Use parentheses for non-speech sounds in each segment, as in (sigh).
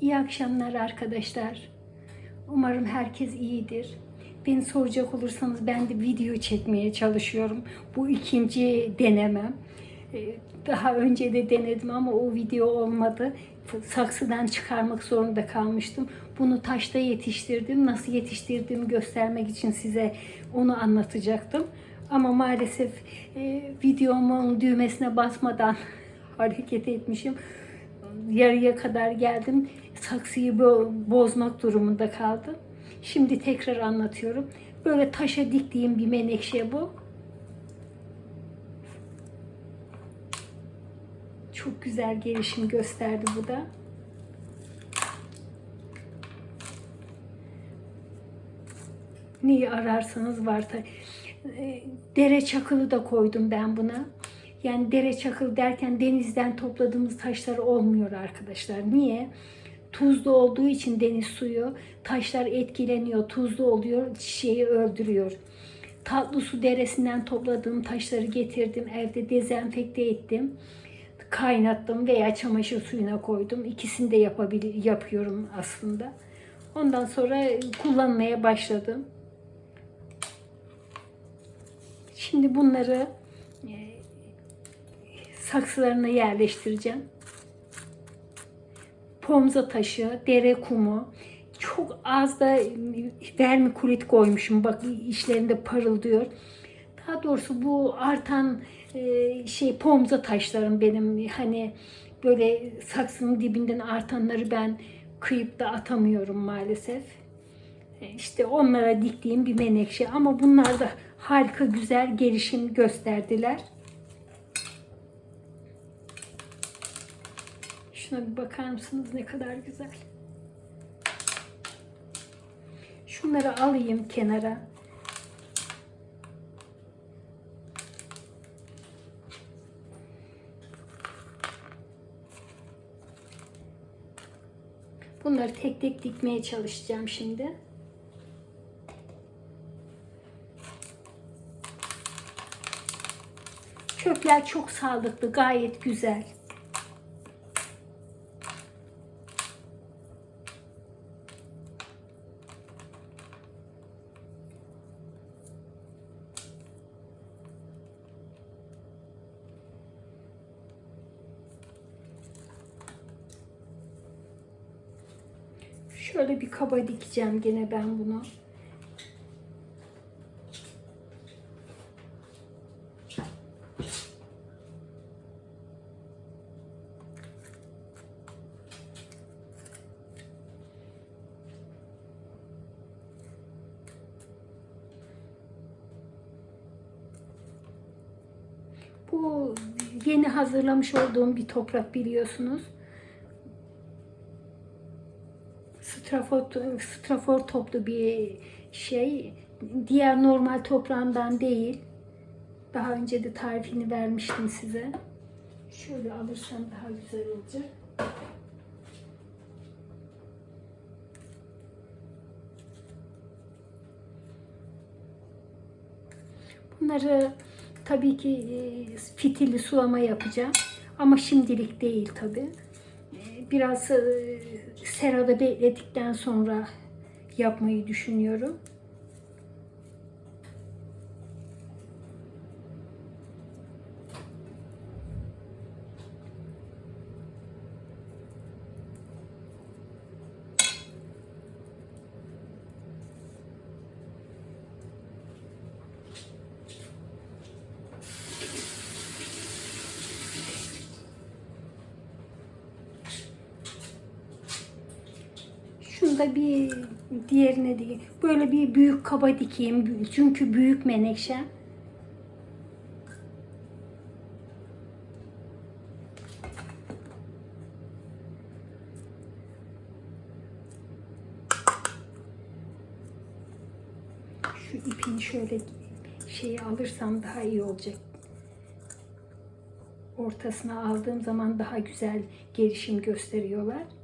İyi akşamlar arkadaşlar. Umarım herkes iyidir. Beni soracak olursanız ben de video çekmeye çalışıyorum. Bu ikinci denemem. Ee, Daha önce de denedim ama o video olmadı. Saksıdan çıkarmak zorunda kalmıştım. Bunu taşta yetiştirdim. Nasıl yetiştirdiğimi göstermek için size onu anlatacaktım. Ama maalesef e, videomun düğmesine basmadan (laughs) hareket etmişim yarıya kadar geldim. Saksıyı bo- bozmak durumunda kaldım. Şimdi tekrar anlatıyorum. Böyle taşa diktiğim bir menekşe bu. Çok güzel gelişim gösterdi bu da. Neyi ararsanız var. ta- E, Dere çakılı da koydum ben buna. Yani dere çakıl derken denizden topladığımız taşlar olmuyor arkadaşlar. Niye? Tuzlu olduğu için deniz suyu taşlar etkileniyor, tuzlu oluyor, çiçeği öldürüyor. Tatlı su deresinden topladığım taşları getirdim, evde dezenfekte ettim. Kaynattım veya çamaşır suyuna koydum. İkisini de yapabil yapıyorum aslında. Ondan sonra kullanmaya başladım. Şimdi bunları e, saksılarına yerleştireceğim. Pomza taşı, dere kumu, çok az da vermikulit koymuşum. Bak işlerinde parıldıyor. Daha doğrusu bu artan e, şey pomza taşlarım benim. Hani böyle saksının dibinden artanları ben kıyıp da atamıyorum maalesef. E, İşte onlara diktiğim bir menekşe ama bunlar da harika güzel gelişim gösterdiler. Şuna bir bakar mısınız ne kadar güzel. Şunları alayım kenara. Bunları tek tek dikmeye çalışacağım şimdi. Kökler çok sağlıklı, gayet güzel. Şöyle bir kaba dikeceğim gene ben bunu. Bu yeni hazırlamış olduğum bir toprak biliyorsunuz. Strafor, strafor toplu bir şey. Diğer normal toprağından değil. Daha önce de tarifini vermiştim size. Şöyle alırsam daha güzel olacak. Bunları tabii ki e, fitilli sulama yapacağım. Ama şimdilik değil tabii. E, Biraz e, serada bekledikten sonra yapmayı düşünüyorum. Da bir diğerine dikeyim. Böyle bir büyük kaba dikeyim. Çünkü büyük menekşe. Şu ipini şöyle şeyi alırsam daha iyi olacak. Ortasına aldığım zaman daha güzel gelişim gösteriyorlar.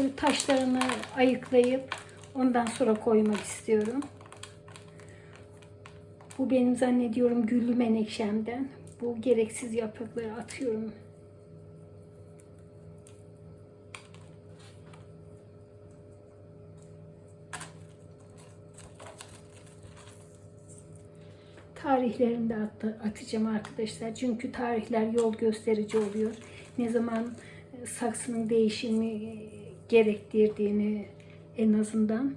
Şöyle taşlarını ayıklayıp ondan sonra koymak istiyorum. Bu benim zannediyorum güllü menekşemden. Bu gereksiz yaprakları atıyorum. Tarihlerini de at- atacağım arkadaşlar. Çünkü tarihler yol gösterici oluyor. Ne zaman e, saksının değişimi e, gerektirdiğini en azından.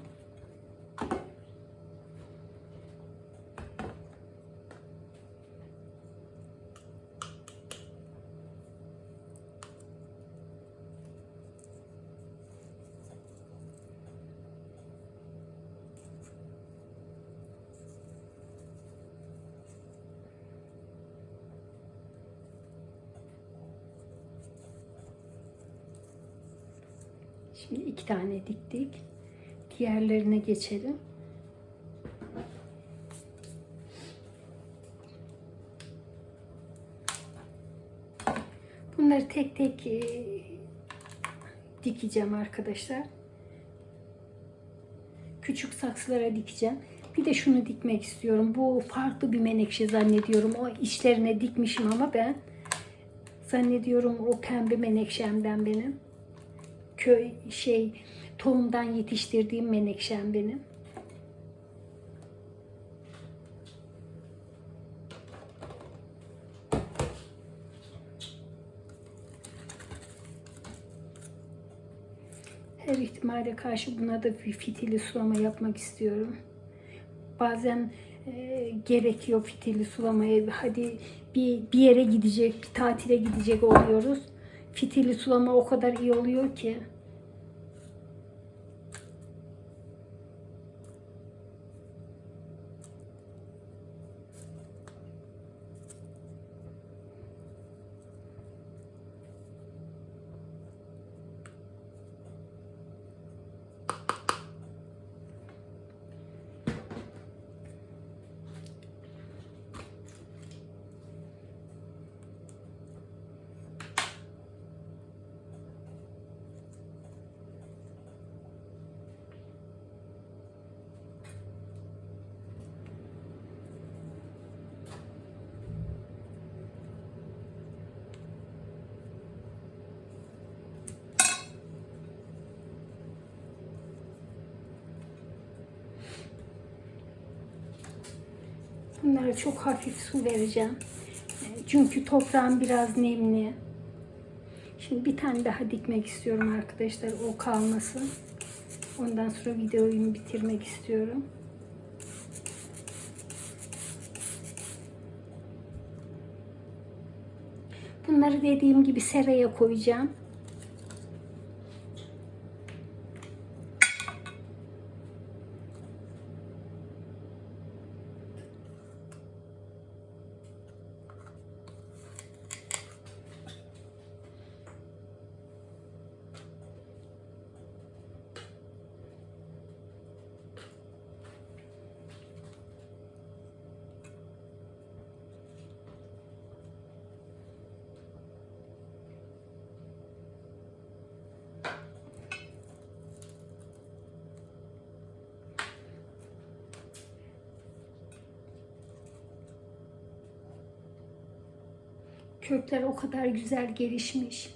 Şimdi iki tane diktik. Diğerlerine geçelim. Bunları tek tek e, dikeceğim arkadaşlar. Küçük saksılara dikeceğim. Bir de şunu dikmek istiyorum. Bu farklı bir menekşe zannediyorum. O içlerine dikmişim ama ben zannediyorum o pembe menekşemden benim köy şey tohumdan yetiştirdiğim menekşem benim. Her ihtimale karşı buna da bir fitili sulama yapmak istiyorum. Bazen e, gerekiyor fitili sulamaya. Hadi bir, bir yere gidecek, bir tatile gidecek oluyoruz. Fitili sulama o kadar iyi oluyor ki. Bunlara çok hafif su vereceğim. E, Çünkü toprağım biraz nemli. Şimdi bir tane daha dikmek istiyorum arkadaşlar. O kalmasın. Ondan sonra videoyu bitirmek istiyorum. Bunları dediğim gibi seraya koyacağım. Kökler o kadar güzel gelişmiş.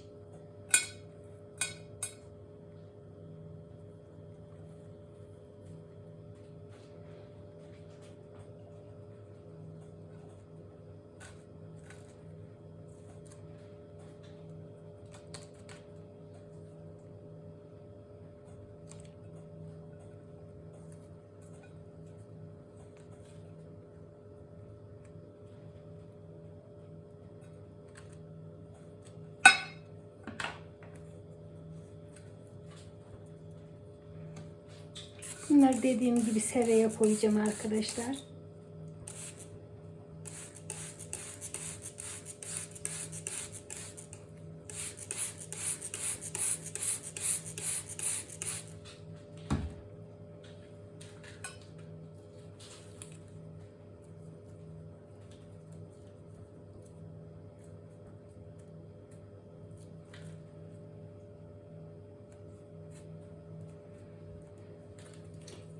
Bunları dediğim gibi seraya koyacağım arkadaşlar.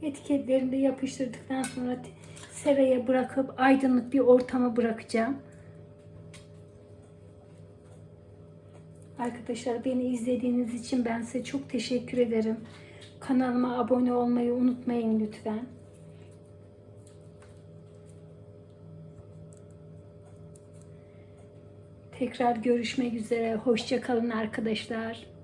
Etiketlerini de yapıştırdıktan sonra seraya bırakıp aydınlık bir ortama bırakacağım. Arkadaşlar beni izlediğiniz için ben size çok teşekkür ederim. Kanalıma abone olmayı unutmayın lütfen. Tekrar görüşmek üzere. Hoşça kalın arkadaşlar.